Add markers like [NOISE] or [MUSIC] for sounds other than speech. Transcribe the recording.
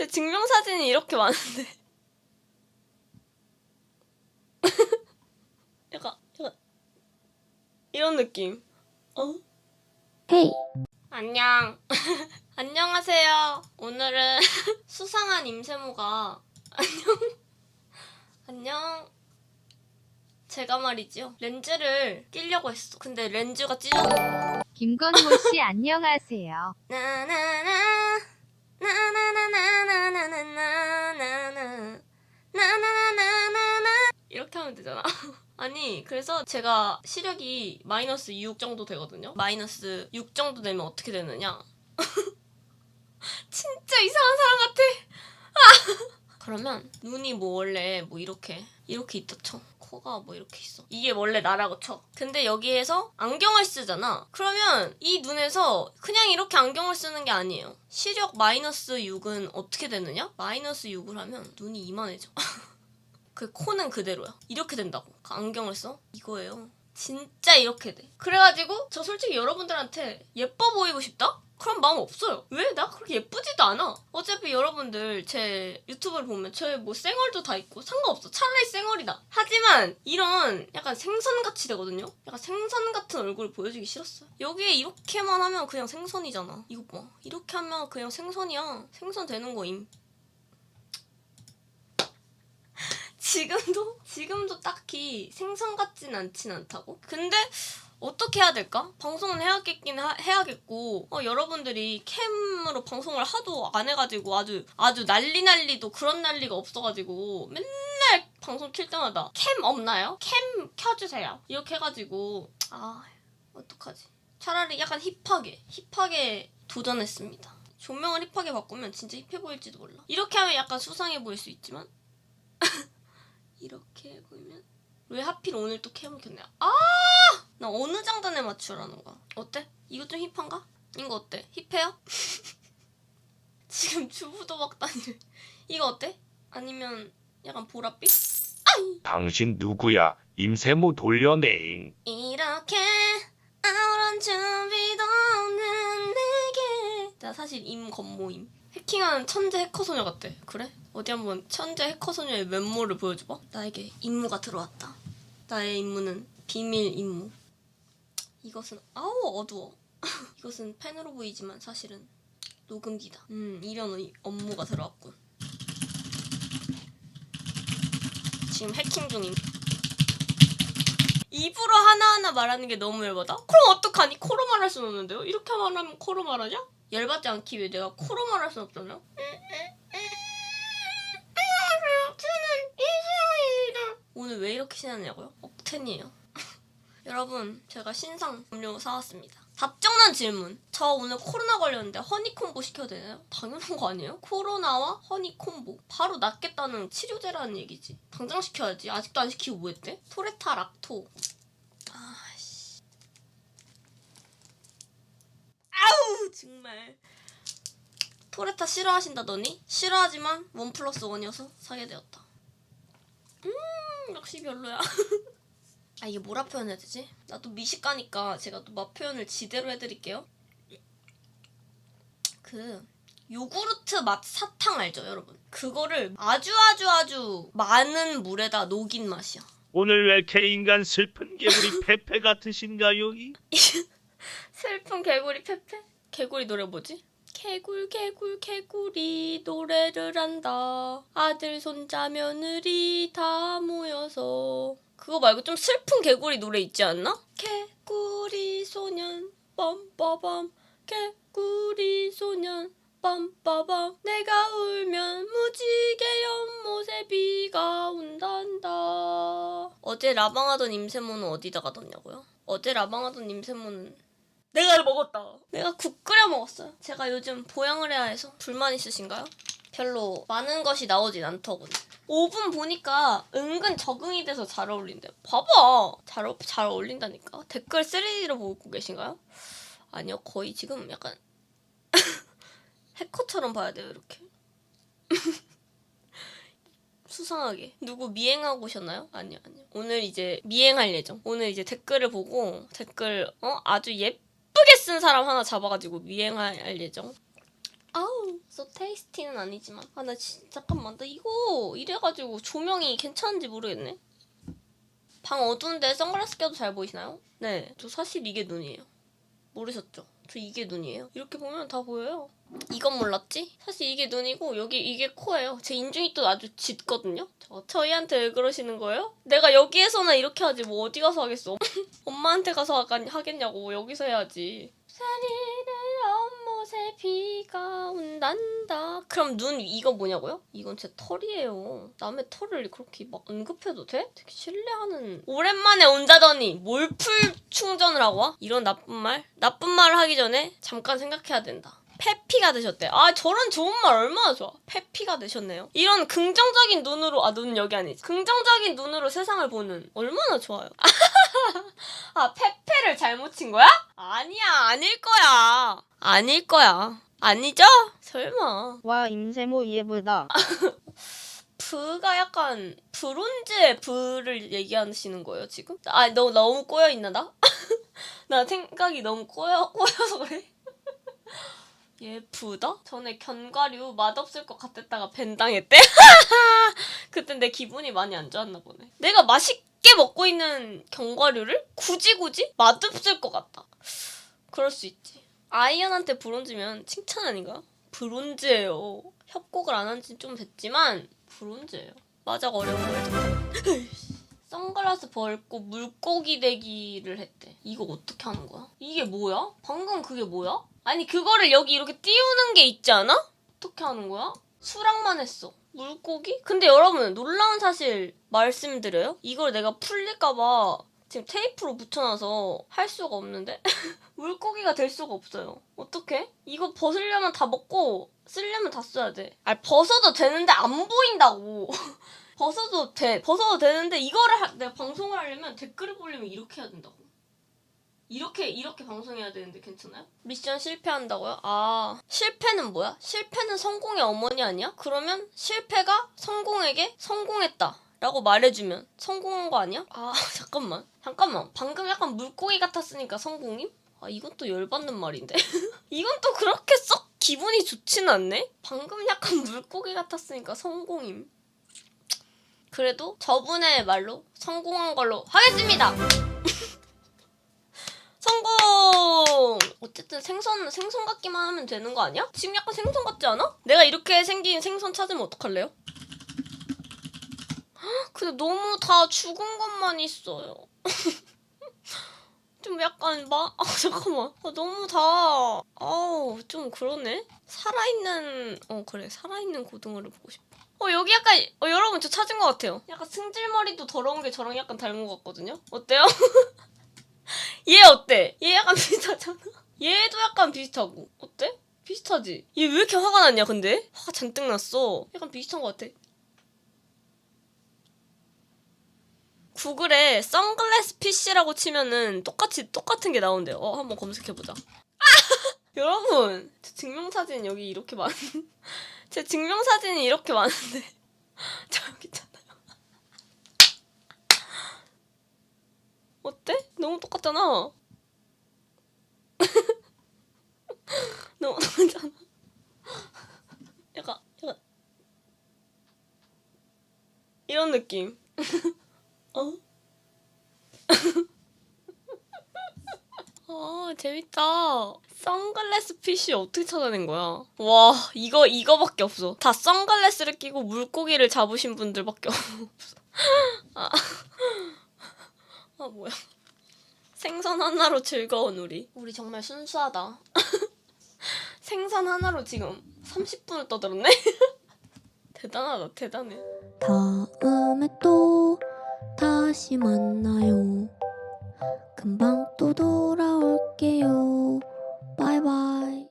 제 증명사진이 이렇게 많은데. [LAUGHS] 약간, 약간, 이런 느낌. 어? 헤이. 안녕. [LAUGHS] 안녕하세요. 오늘은 [LAUGHS] 수상한 임세모가, 안녕. 안녕. 제가 말이죠. 렌즈를 끼려고 했어. 근데 렌즈가 찢어졌어. 김건호 씨 안녕하세요. 나나나 하면 되잖아. [LAUGHS] 아니 그래서 제가 시력이 마이너스 6 정도 되거든요. 마이너스 6 정도 되면 어떻게 되느냐? [LAUGHS] 진짜 이상한 사람 같아. 아! [LAUGHS] 그러면 눈이 뭐 원래 뭐 이렇게 이렇게 있다 쳐. 코가 뭐 이렇게 있어. 이게 원래 나라고 쳐. 근데 여기에서 안경을 쓰잖아. 그러면 이 눈에서 그냥 이렇게 안경을 쓰는 게 아니에요. 시력 마이너스 6은 어떻게 되느냐? 마이너스 6을 하면 눈이 이만해져. 그 코는 그대로야. 이렇게 된다고. 그 안경을 써? 이거예요. 진짜 이렇게 돼. 그래가지고 저 솔직히 여러분들한테 예뻐 보이고 싶다? 그런 마음 없어요. 왜? 나 그렇게 예쁘지도 않아. 어차피 여러분들 제 유튜브를 보면 저의 뭐 쌩얼도 다 있고 상관없어. 차라리 쌩얼이다. 하지만 이런 약간 생선같이 되거든요. 약간 생선 같은 얼굴 보여주기 싫었어요. 여기에 이렇게만 하면 그냥 생선이잖아. 이거 봐. 이렇게 하면 그냥 생선이야. 생선 되는 거임. 지금도 지금도 딱히 생선 같진 않진 않다고. 근데 어떻게 해야 될까? 방송은 해야겠긴 하- 해야겠고 어, 여러분들이 캠으로 방송을 하도 안 해가지고 아주 아주 난리 난리도 그런 난리가 없어가지고 맨날 방송 킬 때마다 캠 없나요? 캠 켜주세요. 이렇게 해가지고 아 어떡하지? 차라리 약간 힙하게 힙하게 도전했습니다. 조명을 힙하게 바꾸면 진짜 힙해 보일지도 몰라. 이렇게 하면 약간 수상해 보일 수 있지만 [LAUGHS] 보이면 왜 하필 오늘 또 켰냐? 아! 나 어느 장단에 맞추라는 거야? 어때? 이거 좀 힙한가? 이거 어때? 힙해요? [LAUGHS] 지금 주부도박 다니를 이거 어때? 아니면 약간 보랏빛? 당신 누구야? 임세모 돌려내잉. 이렇게 아무런 내게 나 사실 임건모임. 해킹하는 천재 해커 소녀 같대 그래? 어디 한번 천재 해커 소녀의 면모를 보여줘봐. 나에게 임무가 들어왔다. 나의 임무는 비밀 임무. 이것은 아우 어두워. [LAUGHS] 이것은 펜으로 보이지만 사실은 녹음기다. 음 이런 의- 업무가 들어왔군. 지금 해킹 중임 입으로 하나하나 말하는 게 너무 열받아? 그럼 어떡하니? 코로 말할 순 없는데요? 이렇게 말하면 코로 말하냐? 열받지 않기 위해 내가 코로 말할 순 없잖아요? 저는 이수영입니다. 오늘 왜 이렇게 신났냐고요? 억텐이에요. [LAUGHS] 여러분, 제가 신상 음료 사왔습니다. 답정난 질문. 저 오늘 코로나 걸렸는데 허니콤보 시켜도 되나요? 당연한 거 아니에요? 코로나와 허니콤보. 바로 낫겠다는 치료제라는 얘기지. 당장 시켜야지. 아직도 안 시키고 뭐 했대? 토레타 락토. 아씨. 아우 정말. 토레타 싫어하신다더니 싫어하지만 원 플러스 원이어서 사게 되었다. 음 역시 별로야. [LAUGHS] 아 이게 뭐라 표현해야 되지? 나도 미식가니까 제가 또 맛 표현을 지대로 해드릴게요. 그 요구르트 맛 사탕 알죠 여러분? 그거를 아주 아주 아주 많은 물에다 녹인 맛이야. 오늘 왜 이렇게 인간 슬픈 개구리 [LAUGHS] 페페 같으신가요? 이? 슬픈 개구리 페페? 개구리 노래 뭐지? 개굴 개굴 개구리 노래를 한다 아들 손자 며느리 다 모여서 그거 말고 좀 슬픈 개구리 노래 있지 않나? 개구리 소년 빰빠밤 개구리 소년 빰빠밤 내가 울면 무지개 연못에 비가 온단다 어제 라방하던 임세모는 어디다 가뒀냐고요? 어제 라방하던 임세모는 내가 먹었다. 내가 국 끓여 먹었어요. 제가 요즘 보양을 해야 해서 불만 있으신가요? 별로 많은 것이 나오진 않더군. 5분 보니까 은근 적응이 돼서 잘 어울린대. 봐봐. 잘, 어- 잘 어울린다니까. 댓글 3D로 보고 계신가요? 아니요. 거의 지금 약간 [LAUGHS] 해커처럼 봐야 돼요. 이렇게. [LAUGHS] 수상하게 누구 미행하고 오셨나요? 아니요 아니요 오늘 이제 미행할 예정 오늘 이제 댓글을 보고 댓글 어 아주 예 쁘게 쓴 사람 하나 잡아가지고 미행할 예정 아우, so tasty는 아니지만. 아, 나 진짜 잠깐만. 나 이거 이래가지고 조명이 괜찮은지 모르겠네. 방 어두운데 선글라스 껴도 잘 보이시나요? 네, 저 사실 이게 눈이에요. 모르셨죠? 저 이게 눈이에요. 이렇게 보면 다 보여요. 이건 몰랐지? 사실 이게 눈이고 여기 이게 코예요. 제 인중이 또 아주 짙거든요. 저, 저희한테 왜 그러시는 거예요? 내가 여기에서나 이렇게 하지 뭐 어디 가서 하겠어? [LAUGHS] 엄마한테 가서 하겠냐고 여기서 해야지. 사리는 연못에 비가 온단다. 그럼 눈 이거 뭐냐고요? 이건 제 털이에요. 남의 털을 그렇게 막 언급해도 돼? 되게 신뢰하는. 오랜만에 온다더니 몰풀 충전을 하고 와? 이런 나쁜 말? 나쁜 말을 하기 전에 잠깐 생각해야 된다. 페피가 되셨대. 아 저런 좋은 말 얼마나 좋아. 페피가 되셨네요. 이런 긍정적인 눈으로 아눈 여기 아니지. 긍정적인 눈으로 세상을 보는 얼마나 좋아요. [LAUGHS] 아 페페를 잘못 친 거야? 아니야 아닐 거야. 아닐 거야. 아니죠? 설마. 와 임세모 예쁘다. 브가 [LAUGHS] 약간 브론즈의 브를 얘기하시는 거예요 지금? 아너 너무 꼬여 있나 나? [LAUGHS] 나 생각이 너무 꼬여 꼬여서 그래. 얘 부다? 전에 견과류 맛없을 것 같았다가 벤당했대? [LAUGHS] 그때 내 기분이 많이 안 좋았나 보네. 내가 맛있게 먹고 있는 견과류를 굳이 굳이 맛없을 것 같다. 그럴 수 있지. 아이언한테 브론즈면 칭찬 아닌가? 브론즈예요. 협곡을 안 한 지 좀 됐지만 브론즈예요. 맞아 어려운 거예요. [LAUGHS] 선글라스 벗고 물고기 되기를 했대. 이거 어떻게 하는 거야? 이게 뭐야? 방금 그게 뭐야? 아니 그거를 여기 이렇게 띄우는 게 있지 않아? 어떻게 하는 거야? 수락만 했어. 물고기? 근데 여러분 놀라운 사실 말씀드려요. 이걸 내가 풀릴까봐 지금 테이프로 붙여놔서 할 수가 없는데 [LAUGHS] 물고기가 될 수가 없어요. 어떡해? 이거 벗으려면 다 먹고 쓰려면 다 써야 돼. 아 벗어도 되는데 안 보인다고. [LAUGHS] 벗어도 돼. 벗어도 되는데 이거를 하- 내가 방송을 하려면 댓글을 보려면 이렇게 해야 된다고. 이렇게 이렇게 방송해야 되는데 괜찮아요? 미션 실패한다고요? 아 실패는 뭐야? 실패는 성공의 어머니 아니야? 그러면 실패가 성공에게 성공했다. 라고 말해주면 성공한 거 아니야? 아 [LAUGHS] 잠깐만 잠깐만 방금 약간 물고기 같았으니까 성공임? 아 이건 또 열받는 말인데 [LAUGHS] 이건 또 그렇게 썩 기분이 좋진 않네? 방금 약간 물고기 같았으니까 성공임 그래도 저분의 말로 성공한 걸로 하겠습니다 성공! 어쨌든 생선, 생선 같기만 하면 되는 거 아니야? 지금 약간 생선 같지 않아? 내가 이렇게 생긴 생선 찾으면 어떡할래요? 헉, 근데 너무 다 죽은 것만 있어요. [LAUGHS] 좀 약간 막, 아, 잠깐만. 아, 너무 다, 아우, 좀 그러네? 살아있는, 어, 그래. 살아있는 고등어를 보고 싶어. 어, 여기 약간, 어, 여러분 저 찾은 것 같아요. 약간 승질머리도 더러운 게 저랑 약간 닮은 것 같거든요? 어때요? [LAUGHS] 얘 어때? 얘 약간 [LAUGHS] 비슷하잖아. 얘도 약간 비슷하고. 어때? 비슷하지? 얘 왜 이렇게 화가 났냐, 근데? 화가 잔뜩 났어. 약간 비슷한 것 같아. 구글에 선글라스 피쉬라고 치면은 똑같이 똑같은 게 나온대요. 어, 한번 검색해보자. [LAUGHS] 여러분, 제 증명사진 여기 이렇게 많. [LAUGHS] 제 증명사진이 이렇게 많은데 저 여기 있잖아요. 어때? 너무 똑같잖아. [LAUGHS] 너무 똑같잖아. 약간 약간 이런 느낌. [LAUGHS] 어? 아 [LAUGHS] 재밌다. 선글라스 핏이 어떻게 찾아낸 거야? 와 이거 이거밖에 없어. 다 선글라스를 끼고 물고기를 잡으신 분들밖에 없어. 아, 아 뭐야? 생선 하나로 즐거운 우리. 우리 정말 순수하다. [LAUGHS] 생선 하나로 지금 30분을 떠들었네. [LAUGHS] 대단하다 대단해. 다음에 또 다시 만나요. 금방 또 돌아올게요. 바이바이.